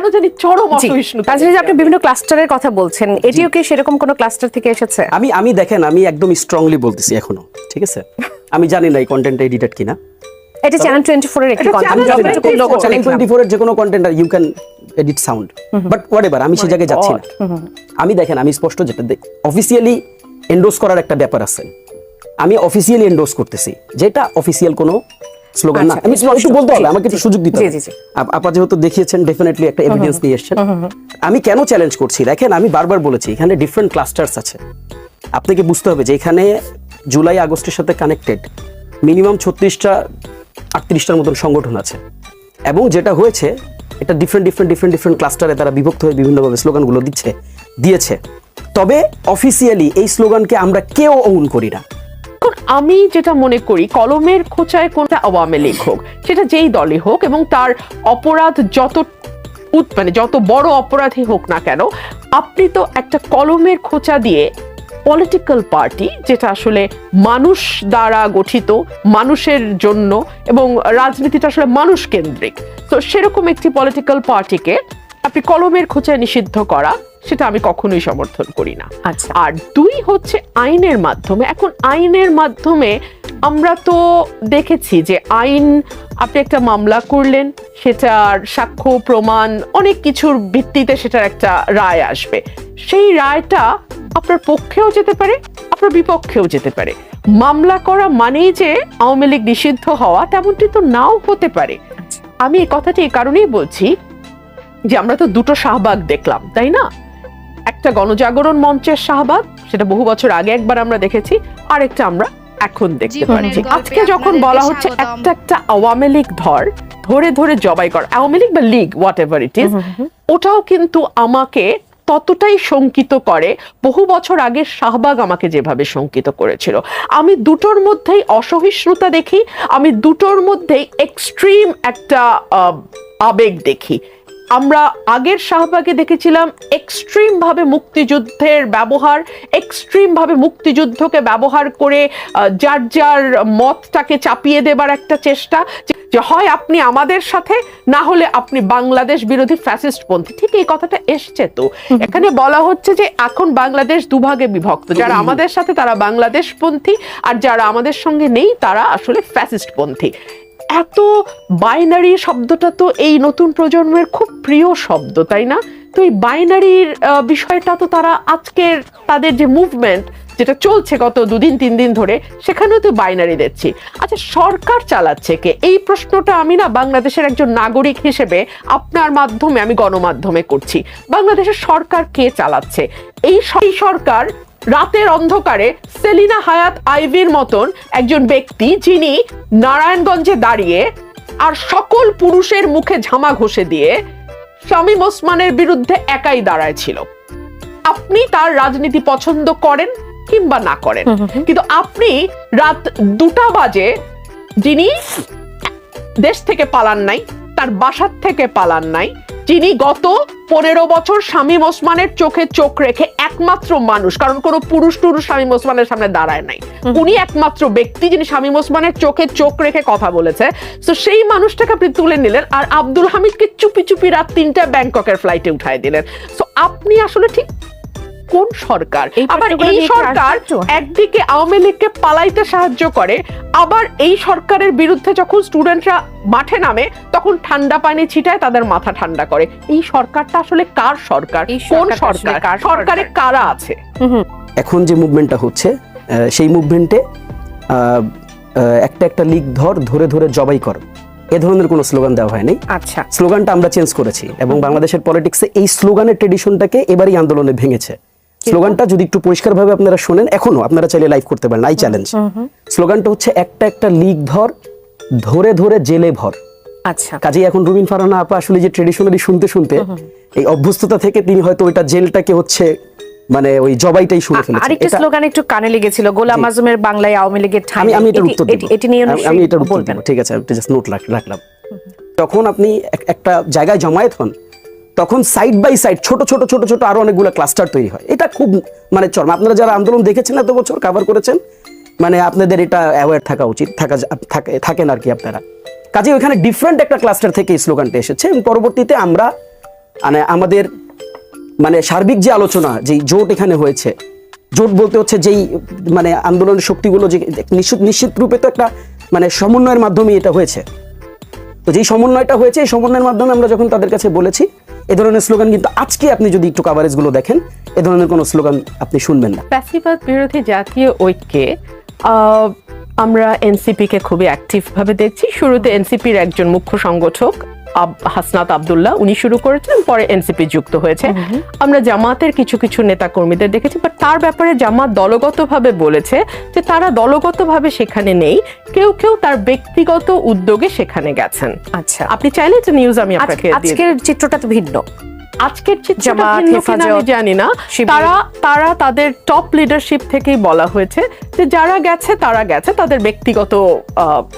কেন জানি চরম জি। অসহিষ্ণুতা তাছাড়া যে আপনি আমি। বিভিন্ন ক্লাস্টারের কথা বলছেন এটিও কি সেরকম কোনো ক্লাস্টার থেকে এসেছে? আমি আমি দেখেন আমি একদম স্ট্রংলি বলতেছি এখনও ঠিক আছে? আমি জানি না এই কন্টেন্টটা এডিটেড কিনা। এটা চ্যানেল টোয়েন্টি ফোর এর একটি 24 লক্ষ্য চ্যানেল দেখলাম। টোয়েন্টি ফোর এর যে কোনো content you can edit sound but whatever আমি সে জায়গায় যাচ্ছি না। আমি দেখেন আমি স্পষ্ট যেটা অফিসিয়ালি এন্ডোজ করার একটা ব্যাপার আছে। আমি অফিসিয়ালি এন্ডোজ করতেছি। যেটা অফিসিয়াল কোনো স্লোগান না আচ্ছা, আমি একটু বলতে হবে আমাকে একটু সুযোগ দিতে যেহেতু দেখিয়েছেন ডেফিনেটলি একটা এভিডেন্স নিয়ে এসেছেন। আমি কেন চ্যালেঞ্জ করছি? দেখেন আমি বারবার বলেছি এখানে ডিফারেন্ট ক্লাস্টার্স আছে। আপনাকে বুঝতে হবে যে এখানে জুলাই আগস্টের সাথে কানেক্টেড মিনিমাম ছত্রিশটা আটত্রিশটার মতন সংগঠন আছে। এবং যেটা হয়েছে এটা ডিফারেন্ট ডিফারেন্ট ডিফারেন্ট ডিফারেন্ট ক্লাস্টারে তারা বিভক্ত হয়ে বিভিন্নভাবে স্লোগানগুলো দিচ্ছে দিয়েছে। তবে অফিসিয়ালি এই স্লোগানকে আমরা কেউ ওন করি না। আমি যেটা মনে করি, কলমের খোঁচায় কোনটা আওয়ামী লীগ হোক, সেটা যেই দলই হোক এবং তার অপরাধ যত মানে যত বড় অপরাধী হোক না কেন, আপনি তো একটা কলমের খোঁচা দিয়ে পলিটিক্যাল পার্টি যেটা আসলে মানুষ দ্বারা গঠিত, মানুষের জন্য এবং রাজনীতিটা আসলে মানুষ কেন্দ্রিক। তো সেরকম একটি পলিটিক্যাল পার্টিকে আপনি কলমের খোঁচায় নিষিদ্ধ করা সেটা আমি কখনোই সমর্থন করি না। আচ্ছা। আর দুই হচ্ছে আইনের মাধ্যমে। এখন আইনের মাধ্যমে আমরা তো দেখেছি যে আইন আপনি একটা মামলা করলেন সেটার সাক্ষ্য প্রমাণ অনেক কিছুর ভিত্তিতে সেটার একটা রায় আসবে। সেই রায়টা আপনার পক্ষেও যেতে পারে আপনার বিপক্ষেও যেতে পারে। মামলা করা মানেই যে আওয়ামী লীগ নিষিদ্ধ হওয়া তেমনটি তো নাও হতে পারে। আমি এই কথাটি এই কারণেই বলছি যে আমরা তো দুটো শাহবাগ দেখলাম তাই না? একটা গণজাগরণ মঞ্চের শাহবাগ সেটা বহু বছর আগে একবার আমরা দেখেছি আরেকটা আমরা এখন দেখতে পাচ্ছি। আজকে যখন বলা হচ্ছে একটা একটা আওয়ামী লীগ ধর ধরে ধরে জবাই কর আওয়ামী লীগ বা League whatever it is ওটাও কিন্তু আমাকে ততটাই শঙ্কিত করে বহু বছর আগে শাহবাগ আমাকে যেভাবে শঙ্কিত করেছিল। আমি দুটোর মধ্যেই অসহিষ্ণুতা দেখি আমি দুটোর মধ্যেই এক্সট্রিম একটা আহ, আবেগ দেখি। আমরা আগের শাহবাগে দেখেছিলাম এক্সট্রিম ভাবে মুক্তিযুদ্ধের ব্যবহার এক্সট্রিম ভাবে মুক্তিযুদ্ধকে ব্যবহার করে যার যার মতটাকে চাপিয়ে দেবার একটা চেষ্টা যে- যে হয় আপনি আমাদের সাথে না হলে আপনি বাংলাদেশ বিরোধী ফ্যাসিস্ট পন্থী। ঠিক এই কথাটা এসছে তো। এখানে বলা হচ্ছে যে এখন বাংলাদেশ দুভাগে বিভক্ত। যারা আমাদের সাথে তারা বাংলাদেশ পন্থী আর যারা আমাদের সঙ্গে নেই তারা আসলে ফ্যাসিস্ট পন্থী। এত বাইনারি শব্দটা তো এই নতুন প্রজন্মের খুব প্রিয় শব্দ, তাই না? তো এই বাইনারির বিষয়টা তো তারা আজকের তাদের যে মুভমেন্ট যেটা চলছে গত দুদিন, তিন দিন ধরে, সেখানেও তো বাইনারি দেখছি। আচ্ছা সরকার চালাচ্ছে কে? এই প্রশ্নটা আমি না বাংলাদেশের একজন নাগরিক হিসেবে আপনার মাধ্যমে আমি গণমাধ্যমে করছি। বাংলাদেশের সরকার কে চালাচ্ছে? এই সরকার রাতের অন্ধকারে সেলিনা হায়াত আইভির মতন একজন ব্যক্তি যিনি নারায়ণগঞ্জে দাঁড়িয়ে আর সকল পুরুষের মুখে ঝামা ঘষে দিয়ে শামীম ওসমানের বিরুদ্ধে একাই দাঁড়ায় ছিল। আপনি তার রাজনীতি পছন্দ করেন কিংবা না করেন। কিন্তু আপনি রাত দুটা বাজে যিনি দেশ থেকে পালান নাই তার বাসার থেকে পালান নাই যিনি গত পনেরো বছর শামীম ওসমানের চোখে চোখ রেখে একমাত্র মানুষ কারণ কোনো পুরুষ টুরুষ শামীম ওসমানের সামনে দাঁড়ায় নাই। উনি একমাত্র ব্যক্তি যিনি শামীম ওসমানের চোখে চোখ রেখে কথা বলেছে। তো সেই মানুষটাকে আপনি তুলে নিলেন আর আব্দুল হামিদকে চুপি চুপি রাত তিনটা ব্যাংককের ফ্লাইটে উঠায় দিলেন। তো আপনি আসলে ঠিক কোন সরকার? আবার এই সরকার একদিকে আওয়ামী লীগকে পালাইতে সাহায্য করে আবার এই সরকারের বিরুদ্ধে যখন স্টুডেন্টরা মাঠে নামে তখন ঠান্ডা পানি ছিটায় তাদের মাথা ঠান্ডা করে। এই সরকারটা আসলে কার সরকার? কোন সরকার? সরকারে? কারা আছে? এখন যে মুভমেন্টটা হচ্ছে আহ, সেই মুভমেন্টে একটা একটা লিগ ধর ধরে ধরে জবাই কর। এ ধরনের কোনো স্লোগান দেওয়া হয়নি। আচ্ছা। স্লোগানটা আমরা চেঞ্জ করেছি এবং বাংলাদেশের পলিটিক্সে এই স্লোগানের ট্রেডিশনটাকে এবারই আন্দোলনে ভেঙেছে। স্লোগানটা যদি একটু পরিষ্কারভাবে আপনারা শোনেন এখনও আপনারা চাইলে লাইভ করতে পারেন আই চ্যালেঞ্জ স্লোগানটা হচ্ছে একটা একটা লিগ ধর ধরে ধরে জেলে ভর। আচ্ছা। কাজেই এখন রুবিন ফারহানা আপা আসলে যে ট্রেডিশনালি শুনতে শুনতে এই অভ্যস্ততা থেকে তিনি হয়তো ওইটা জেলটাকে হচ্ছে মানে ওই জবাইটাই শুনে আরেকটা স্লোগান একটু কানে লেগেছিল গোলাম আজমের বাংলায় আওয়ামী লীগের ঠাঁই। আমি আমি এটার উত্তর দেব। এটি নিয়ে আমি- আমি এটার উত্তর দেব। ঠিক আছে আমি জাস্ট নোট রাখলাম। তখন আপনি একটা জায়গায় জমায়েত হন তখন সাইড বাই সাইড ছোট ছোট ছোট ছোট আরও অনেকগুলো ক্লাস্টার তৈরি হয়। এটা খুব মানে চরম। আপনারা যারা আন্দোলন দেখেছেন এত বছর কভার করেছেন মানে আপনাদের এটা অ্যাওয়ার থাকা উচিত থাকা থাকেন আর কি আপনারা। কাজে ওখানে ডিফারেন্ট একটা ক্লাস্টার থেকে এই স্লোগানটা এসেছে এবং পরবর্তীতে আমরা মানে আমাদের মানে সার্বিক যে আলোচনা, যে জোট এখানে হয়েছে, জোট বলতে হচ্ছে যেই মানে আন্দোলনের শক্তিগুলো যে নিশ্চিত নিশ্চিত রূপে তো একটা মানে সমন্বয়ের মাধ্যমে এটা হয়েছে। তো যেই সমন্বয়টা হয়েছে, এই সমন্বয়ের মাধ্যমে আমরা যখন তাদের কাছে বলেছি, এ ধরনের স্লোগান কিন্তু আজকে আপনি যদি একটু কাভারেজগুলো দেখেন, এ ধরনের কোনো স্লোগান আপনি শুনবেন না। প্যাসিবাদ বিরোধী জাতীয় ঐক্যে আমরা এনসিপি কে খুবই অ্যাক্টিভ ভাবে দেখছি। শুরুতে এনসিপির একজন মুখ্য সংগঠক হাসনাত আবদুল্লাহ উনি শুরু করেছিলেন পরে এনসিপি যুক্ত হয়েছে। আমরা জামাতের কিছু কিছু নেতা কর্মীদের দেখেছি বাট তার ব্যাপারে জামাত দলগতভাবে বলেছে যে তারা দলগতভাবে সেখানে নেই। কেউ কেউ তার ব্যক্তিগত উদ্যোগে সেখানে গেছেন। আচ্ছা। আপনি চাইলে যে নিউজ আমি আপনাকে আজকের চিত্রটা তো ভিন্ন। আজকের চিত্রটা ভিন্ন কিনা আমি জানি না। তারা তারা তাদের টপ লিডারশিপ থেকেই বলা হয়েছে যে যারা গেছে তারা গেছে তাদের ব্যক্তিগত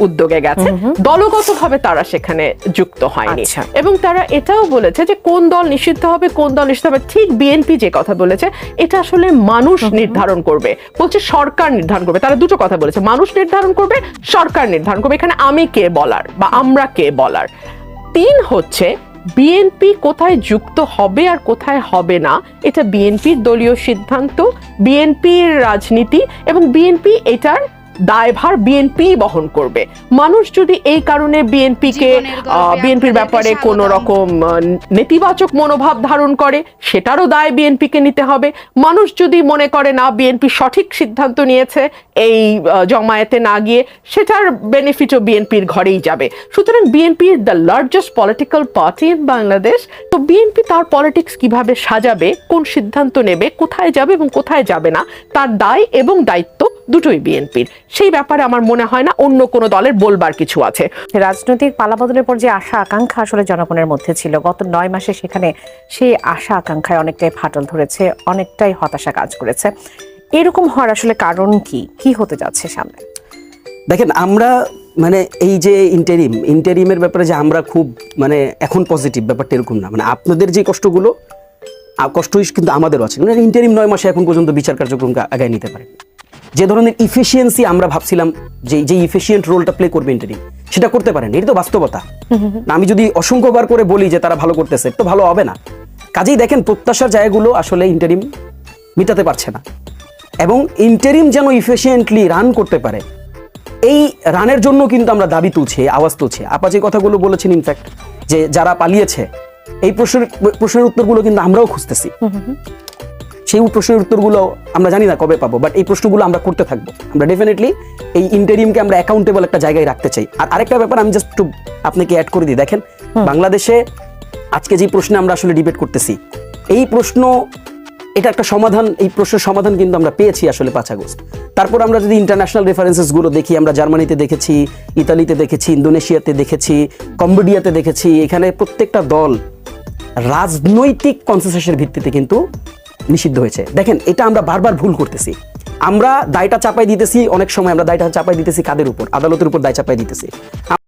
উদ্যোগে গেছে। দলগতভাবে তারা সেখানে যুক্ত হয়নি। আচ্ছা। এবং তারা এটাও বলেছে যে কোন দল নিষিদ্ধ হবে কোন দল নিষিদ্ধ হবে ঠিক বিএনপি যে কথা বলেছে এটা আসলে মানুষ নির্ধারণ করবে। বলছে সরকার নির্ধারণ করবে। তারা দুটো কথা বলেছে মানুষ নির্ধারণ করবে সরকার নির্ধারণ করবে। এখানে আমি কে বলার বা আমরা কে বলার? তিন হচ্ছে বিএনপি কোথায় যুক্ত হবে আর কোথায় হবে না, এটা বিএনপির দলীয় সিদ্ধান্ত বিএনপির রাজনীতি এবং বিএনপি এটার দায়ভার বিএনপি বহন করবে। মানুষ যদি এই কারণে বিএনপিকে বিএনপির ব্যাপারে। কোনো রকম নেতিবাচক মনোভাব ধারণ করে সেটারও দায় বিএনপিকে নিতে হবে। মানুষ যদি মনে করে না বিএনপি সঠিক সিদ্ধান্ত নিয়েছে এই জমায়েতে না গিয়ে সেটার বেনিফিটও বিএনপির ঘরেই যাবে। সুতরাং BNP the largest political party in Bangladesh তো বিএনপি তার পলিটিক্স কীভাবে সাজাবে কোন সিদ্ধান্ত নেবে কোথায় যাবে এবং কোথায় যাবে না তার দায় এবং দায়িত্ব দুটোই বিএনপির। সেই ব্যাপারে আমার মনে হয় না অন্য কোনো দলের বলবার কিছু আছে। রাজনৈতিক পালাবদলের পর যে আশা আকাঙ্ক্ষা আসলে জনগণের মধ্যে ছিল। গত নয় মাসে সেখানে সেই আশা আকাঙ্ক্ষায় অনেকটাই ফাটল ধরেছে অনেকটাই হতাশা কাজ করেছে। এরকম হওয়ার আসলে কারণ কি? কি হতে যাচ্ছে সামনে? দেখেন আমরা মানে এই যে ইন্টারিম ইন্টারিমের ব্যাপারে যে আমরা খুব মানে এখন পজিটিভ ব্যাপারটা এরকম না। মানে আপনাদের যে কষ্টগুলো কষ্ট কিন্তু আমাদেরও আছে। মানে ইন্টারিম নয় মাসে এখন পর্যন্ত বিচার কার্যক্রমকে আগায় নিতে পারে যে ধরনের ইফিসিয়েন্সি আমরা ভাবছিলাম, যে যে ইফিসিয়েন্ট রোলটা প্লে করবে ইন্টারিম সেটা করতে পারেন। এটা তো বাস্তবতা। আমি যদি অসংখ্যবার করে বলি যে তারা ভালো করতেছে, তো ভালো হবে না। কাজেই দেখেন, প্রত্যাশার জায়গাগুলো আসলে ইন্টারিম মিটাতে পারছে না। এবং ইন্টারিম যেন ইফিসিয়েন্টলি রান করতে পারে, এই রানের জন্য কিন্তু আমরা দাবি তুলছি আওয়াজ তুলছি। আপা যে কথাগুলো বলেছেন ইনফ্যাক্ট যে যারা পালিয়েছে, এই প্রশ্নের প্রশ্নের উত্তরগুলো কিন্তু আমরাও খুঁজতেছি। সেই প্রশ্নের উত্তরগুলো আমরা জানি না কবে পাবো বাট এই প্রশ্নগুলো আমরা করতে থাকব। আমরা ডেফিনেটলি এই ইন্টারিমকে আমরা অ্যাকাউন্টেবল একটা জায়গায় রাখতে চাই। আর আরেকটা ব্যাপার আমি জাস্ট একটু আপনাকে অ্যাড করে দিই দেখেন বাংলাদেশে আজকে যে প্রশ্নে আমরা আসলে ডিবেট করতেছি এই প্রশ্ন এটা একটা সমাধান এই প্রশ্নের সমাধান কিন্তু আমরা পেয়েছি আসলে পাঁচ আগস্ট। তারপর আমরা যদি ইন্টারন্যাশনাল রেফারেন্সেসগুলো দেখি আমরা জার্মানিতে দেখেছি ইতালিতে দেখেছি ইন্দোনেশিয়াতে দেখেছি কম্বোডিয়াতে দেখেছি এখানে প্রত্যেকটা দল রাজনৈতিক কনসেসের ভিত্তিতে কিন্তু নিষিদ্ধ হয়েছে। দেখেন, এটা আমরা বারবার ভুল করতেছি। আমরা দায়টা চাপাই দিতেছি, অনেক সময় আমরা দায়টা চাপাই দিতেছি কাদের উপর? আদালতের উপর দায় চাপাই দিতেছি।